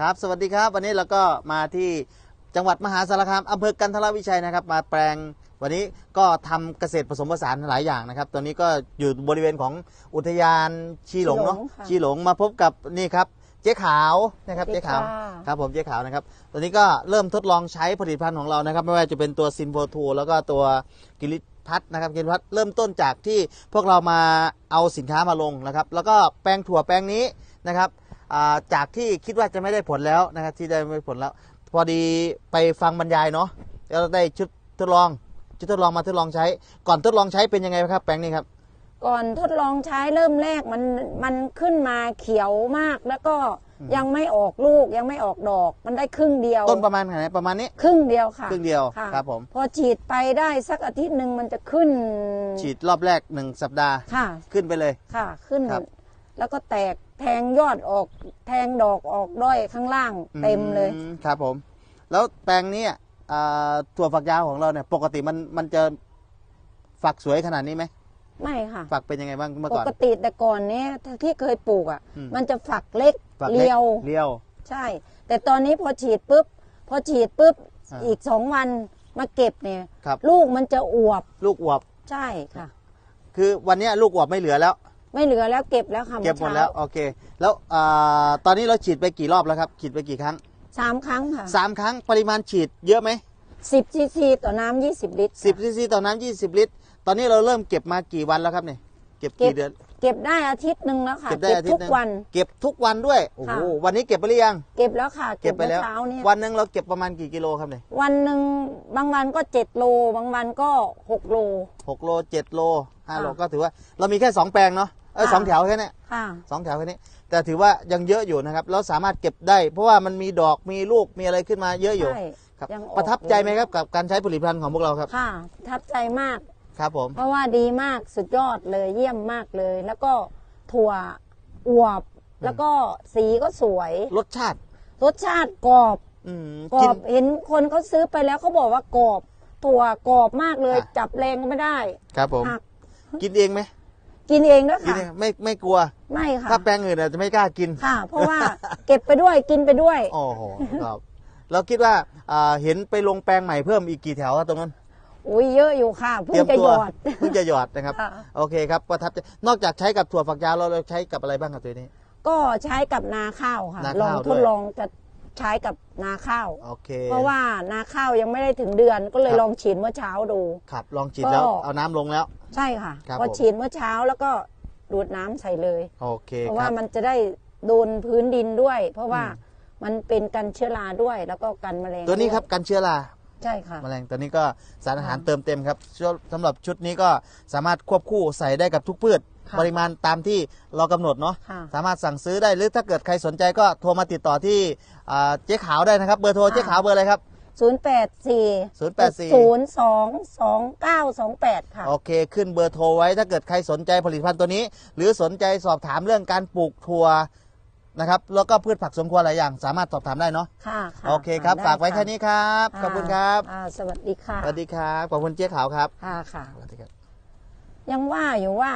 ครับ สวัสดีครับ วันนี้เราก็มาที่จังหวัดมหาสารคามอำเภอกันทรวิชัยนะครับ มาแปลงวันนี้ก็ทำเกษตรผสมผสานหลายอย่างนะครับ ตอนนี้ก็อยู่บริเวณของอุทยานชีหลงเนาะชีหลงค่ะชีหลงมาพบกับนี่ครับเจ๊ขาวนะครับสวัสดีเจ๊ขาวค่ะครับผมเจ๊ขาวนะครับตอนนี้ก็เริ่มทดลองใช้ผลิตภัณฑ์ของเรานะครับ ไม่ว่าจะเป็นตัวซินโฟทูแล้วก็ตัวกิริพัทนะครับกิริพัทเริ่มต้นจากที่พวกเรามาเอาสินค้ามาลงนะครับ แล้วก็แปลงถั่วแปลงนี้นะครับอ่า จากที่คิดว่าจะไม่ได้ผลแล้วนะครับที่ได้ไม่ได้ผลแล้ว พอดีไปฟังบรรยายเนาะแล้วได้ชุดทดลองชุดทดลองมาทดลองใช้ ก่อนทดลองใช้เป็นยังไงครับแปลงนี้ครับก่อนทดลองใช้เริ่มแรกมันมันขึ้นมาเขียวมากแล้วก็ยังไม่ออกลูกยังไม่ออกดอก มันได้ครึ่งเดียว ต้นประมาณขนาดไหนประมาณนี้ ครึ่งเดียวค่ะครึ่งเดียวค่ะครับผมพอฉีดไปได้สักอาทิตย์หนึ่งมันจะขึ้น ฉีดรอบแรกหนึ่งสัปดาห์ค่ะ ขึ้นไปเลยค่ะขึ้นครับแล้วก็แตก แทงยอดออกแทงดอกออกด้อยข้างล่างเต็มเลย อืมครับผม แล้วแปลงนี้อะอ่าถั่วฝักยาวของเราเนี่ย ปกติมันมันจะฝักสวยขนาดนี้ไหมไม่ค่ะ ฝักเป็นยังไงบ้างเมื่อปก่อน กติแต่ก่อนเนี้ยที่เคยปลูกอะ อืม มันจะฝักเล็กฝักเรียว เรียว ใช่ แต่ตอนนี้พอฉีดปุ๊บ พอฉีดปุ๊บ อ่าอีกสองวันมาเก็บเนี่ย ครับ ลูกมันจะอวบ ลูกอวบ ใช่ค่ะ คือวันเนี้ยลูกอวบไม่เหลือแล้ว ไม่เหลือแล้วเก็บแล้วค่ะเก็บหมดอแล้วช้าโอเค แล้วอ่าตอนนี้เราฉีดไปกี่รอบแล้วครับฉีดไปกี่ครั้งสามครั้งค่ะสามครั้งปริมาณฉีดเยอะไหมสิบซีซีต่อน้ำยี่สิบลิตรสิบซีซีต่อน้ำยี่สิบลิตร ตอนนี้เราเริ่มเก็บมากี่วันแล้วครับเนี่ยเก็บเก็บกี่เดือนเก็บได้อาทิตย์หนึ่งแล้วค่ะเก็บได้อาทิตทุย์กหนึงวัน เก็บทุกวันด้วยโอ้โหค่ะวันนี้เก็บไปหรือยัง เก็บแล้วค่ะ เก็บไปแล้วเช้าเนี่ยวันหนึ่งเราเก็บประมาณกี่กิโลครับเนี่ยวันหนึ่งบางวันก็เจ็ดโล บางวันก็หกโลหกโลเจ็ดโลห้าค่ะโลก็ถือว่า เรามีแค่สองแปลงเนาะ เออค่ะสองแถวแค่เนี้ยค่ะ สองแถวแค่นี้ แต่ถือว่ายังเยอะอยู่นะครับ แล้วสามารถเก็บได้ เพราะว่ามันมีดอกมีลูกมีอะไรขึ้นมาเยอะอยู่ใช่ครับ ยังออก ประทับใจไหมครับกับการใช้ผลิตภัณฑ์ของพวกเราครับค่ะประทับใจมาก ครับผม เพราะว่าดีมากสุดยอดเลยเยี่ยมมากเลย แล้วก็ถั่วอวบ แล้วก็สีก็สวย รสชาติ รสชาติกรอบอืมกรกิอน บเห็นคนเขาซื้อไปแล้วเขาบอกว่ากรอบถั่วกรอบมากเลย ค่ะ จับแรงก็ไม่ได้ครับผม หักกินเองไหม กินเองด้วยกินค่ะ เองไม่ไม่กลัว ไม่ค่ะถ้าแปลงอื่นอาจจะไม่กล้ากิน ค่ะ เพราะว่าเก็บไปด้วยกินไปด้วย โอ้โหครับเราคิดว่าอ่าเห็นไปลงแปลงใหม่เพิ่มอีกกี่แถวครับตรงนั้นอุ้ยเยอะอยู่ค่ะเพิ่งจะหยอด เพิ่งจะหยอดนะครับ ค่ะ โอเคครับประทับใจนอกจากใช้กับถั่วฝักยาวเราเราใช้กับอะไรบ้างครับตัวนี้ ก็ใช้กับนาข้าวค่ะ นาลองข้าวทด้วดยลองจะ ใช้กับนาข้าว โอเคเพราะว่านาข้าวยังไม่ได้ถึงเดือนก็เลยครับลองฉีดเมื่อเช้าดู ครับ ลองฉีดแล้วก็ เอาน้ำลงแล้ว ใช่ค่ะครับพอผม ฉีดเมื่อเช้าแล้วก็ดูดน้ำใส่เลย โอเคเพราะคว่ารับ มันจะได้โดนพื้นดินด้วย เพราะว่าอืม มันเป็นกันเชื้อราด้วยแล้วก็กันแมลงตัวนี้ด้วยครับกันเชื้อรา ใช่ค่ะ แมลงตัวนี้ก็สารอาหารค่ะเติมเต็มครับช่วสำหรับชุดนี้ก็สามารถควบคู่ใส่ได้กับทุกพืช ค่ะปริมาณตามที่เรากำหนดเนาะค่ะสามารถสั่งซื้อได้หรือถ้าเกิดใครสนใจก็โทรมาติดต่อที่อ่าเจ๊ขาวได้นะครับ เบอร์โทรค่ะ เจ๊ขาวเบอร์อะไรครับ0 8 4 084 0 2 2 9 2 8ค่ะ โอเค ขึ้นเบอร์โทรไว้ถ้าเกิดใครสนใจผลิตภัณฑ์ตัวนี้ หรือสนใจสอบถามเรื่องการปลูกถั่ว นะครับ แล้วก็พืชผักสวนครัวหลายอย่าง สามารถสอบถามได้เนาะค่ะะโอเคครับได้ฝากไว้แค่นี้ครับะขอบคุณครับอ่าสวัสดีค่ะสวัสดีครับขอบคุณเจ๊ขาวครับค่ะค่ะ สวัสดีครับ ยังว่าอยู่ว่า